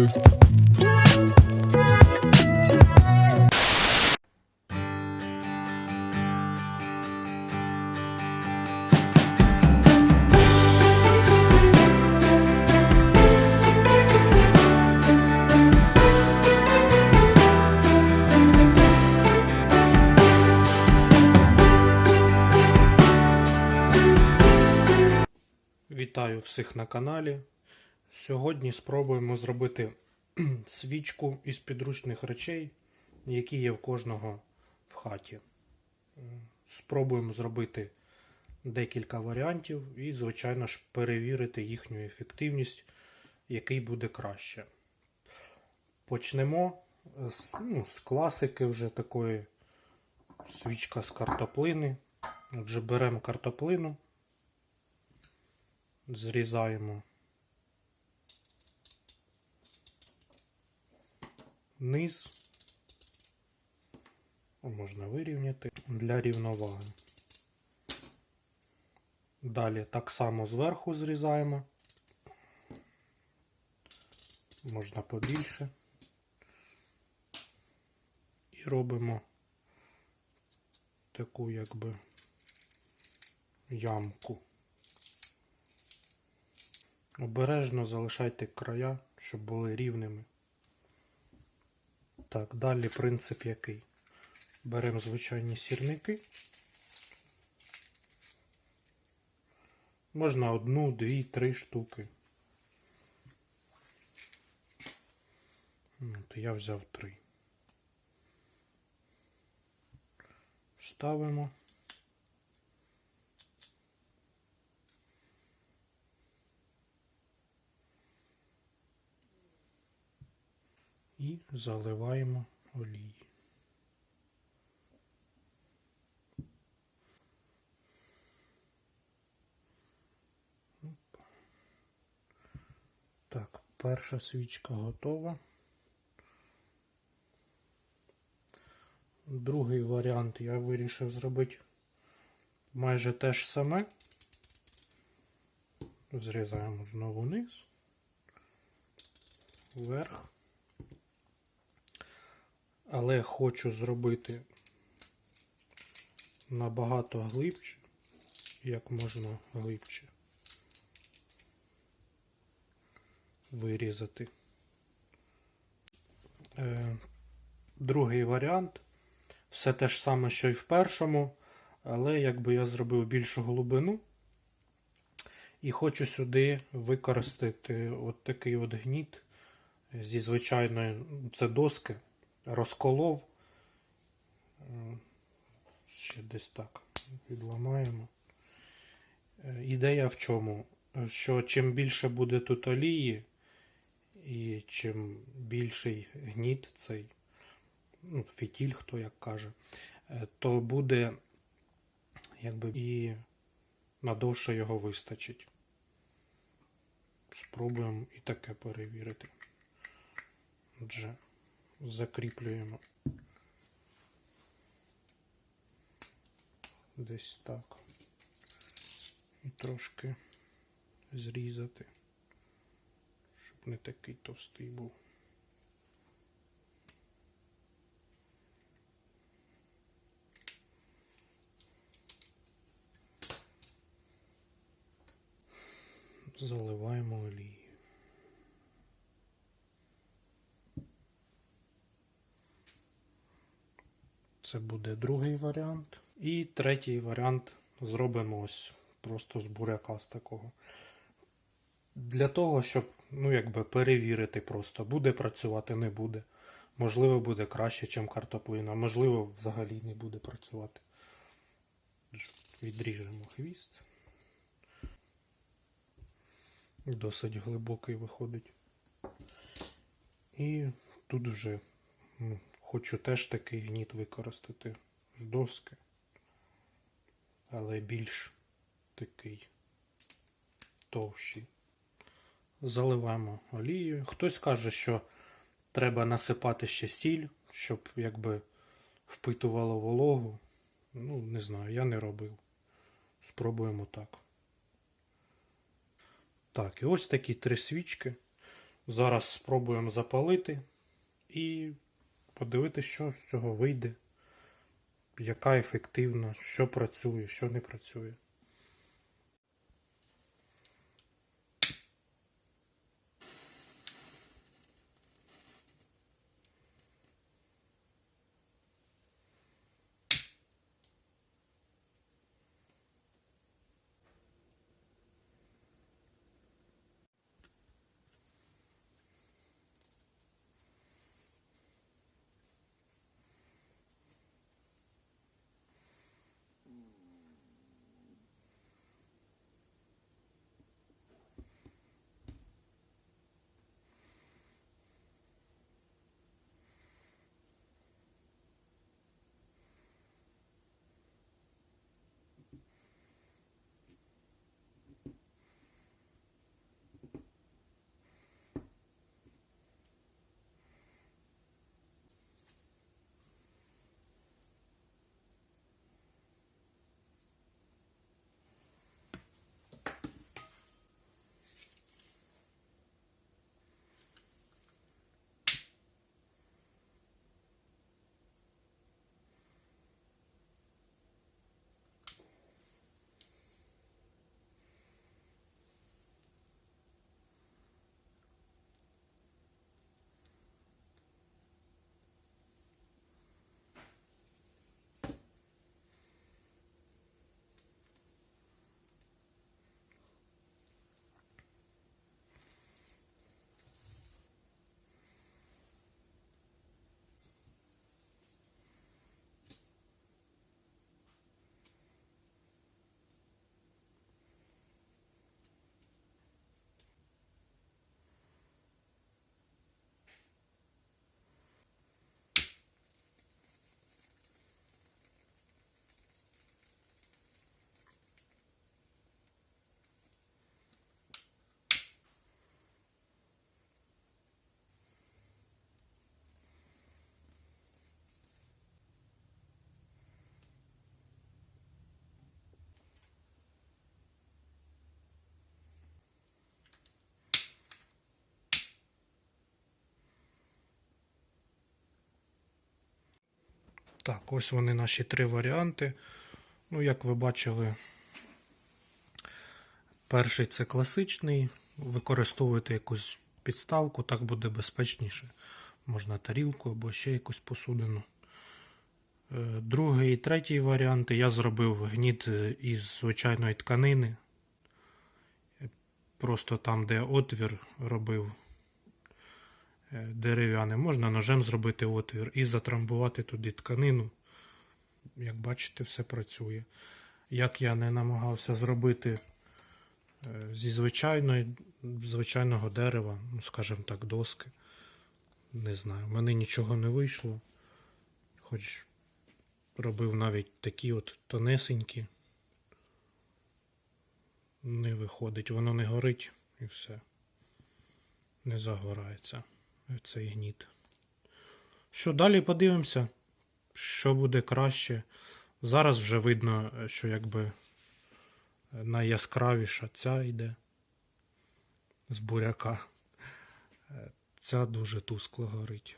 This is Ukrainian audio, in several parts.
Вітаю всіх на каналі. Сьогодні спробуємо зробити свічку із підручних речей, які є в кожного в хаті. Спробуємо зробити декілька варіантів і, звичайно ж, перевірити їхню ефективність, який буде краще. Почнемо з, ну, з класики вже такої свічка з картоплини. Отже, беремо картоплину зрізаємо низ, можна вирівняти для рівноваги. Далі так само зверху зрізаємо, можна побільше. І робимо таку якби ямку. Обережно залишайте края, щоб були рівними. Так, далі принцип який? Беремо звичайні сірники. Можна одну, дві, три штуки. От, я взяв три. Ставимо. і заливаємо олії. Так, перша свічка готова. Другий варіант я вирішив зробити майже те ж саме. Зрізаємо знову низ, вверх. Але хочу зробити набагато глибше, як можна глибше. Вирізати. Е, другий варіант. Все те ж саме, що й в першому, але якби я зробив більшу глибину. І хочу сюди використати от такий от гніт зі звичайної це доски розколов. Ще десь так відламаємо. Е, Ідея в чому? Що чим більше буде тут олії, і чим більший гніт цей, ну, фітіль, хто як каже, е, то буде якби і надовше його вистачить. Спробуємо і таке перевірити. Отже закріплюємо десь так. І трошки зрізати, щоб не такий товстий був. Заливаємо олією. Це буде другий варіант. І третій варіант зробимо ось просто з буряка з такого. Для того, щоб ну, якби перевірити просто, буде працювати, не буде. Можливо, буде краще, ніж картоплина, можливо, взагалі не буде працювати. Відріжемо хвіст. Досить глибокий виходить. І тут вже ну, Хочу теж такий гніт використати з доски, але більш такий товщий. Заливаємо олією. Хтось каже, що треба насипати ще сіль, щоб якби впитувало вологу. Ну, не знаю, я не робив. Спробуємо так. Так, і ось такі три свічки. Зараз спробуємо запалити і подивитися, що з цього вийде, яка ефективна, що працює, що не працює. Так, ось вони наші три варіанти. Ну, як ви бачили, перший це класичний. Використовуєте якусь підставку, так буде безпечніше. Можна тарілку або ще якусь посудину. Е, Другий і третій варіанти я зробив гніт е, із звичайної тканини. Просто там, де отвір робив е, дерев'яний, можна ножем зробити отвір і затрамбувати туди тканину. Як бачите, все працює. Як я не намагався зробити е, зі звичайної, звичайного дерева, ну, скажімо так, доски. Не знаю, в мене нічого не вийшло. Хоч робив навіть такі от тонесенькі. Не виходить, воно не горить і все. Не загорається цей гніт. Що далі подивимося, що буде краще. Зараз вже видно, що якби найяскравіша ця йде з буряка. Ця дуже тускло горить.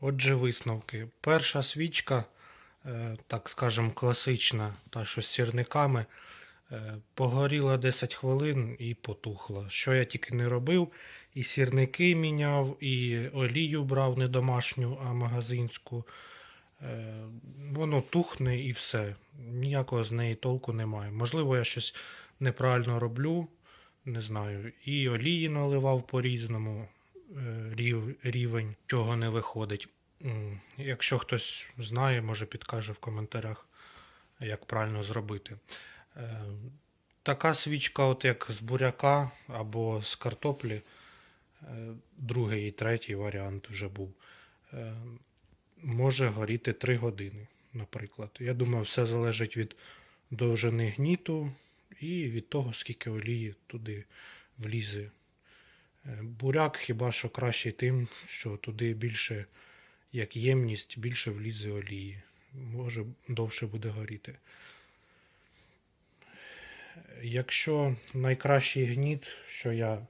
Отже, висновки. Перша свічка, е, так скажем, класична, та що з сірниками, е, погоріла 10 хвилин і потухла. Що я тільки не робив, і сірники міняв, і олію брав не домашню, а магазинську. Е, Воно тухне і все. Ніякого з неї толку немає. Можливо, я щось неправильно роблю, не знаю. І олії наливав по-різному рів- рівень, чого не виходить. Якщо хтось знає, може підкаже в коментарях, як правильно зробити. Е, Така свічка, от як з буряка або з картоплі, е, другий і третій варіант вже був. е, Може горіти 3 години, наприклад. Я думаю, все залежить від довжини гніту і від того, скільки олії туди влізе. Е, Буряк хіба що кращий тим, що туди більше, як ємність, більше влізе олії. Може довше буде горіти. Якщо найкращий гніт, що я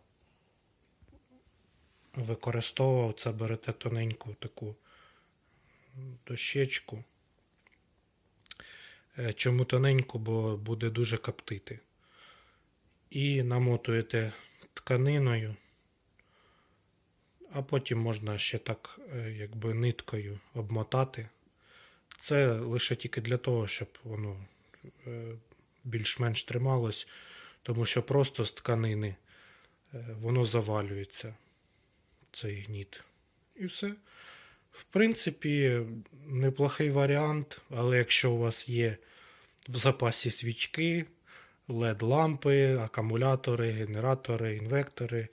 використовував, це берете тоненьку таку дощечку. Е, Чому тоненьку, бо буде дуже коптити. І намотуєте тканиною, а потім можна ще так, е, якби ниткою обмотати. Це лише тільки для того, щоб воно е, більш-менш трималось, тому що просто з тканини е, воно завалюється, цей гніт. І все. В принципі, неплохий варіант, але якщо у вас є в запасі свічки, LED-лампи, акумулятори, генератори, інвектори,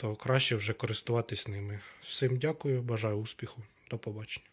то краще вже користуватись ними. Всім дякую, бажаю успіху. До побачення.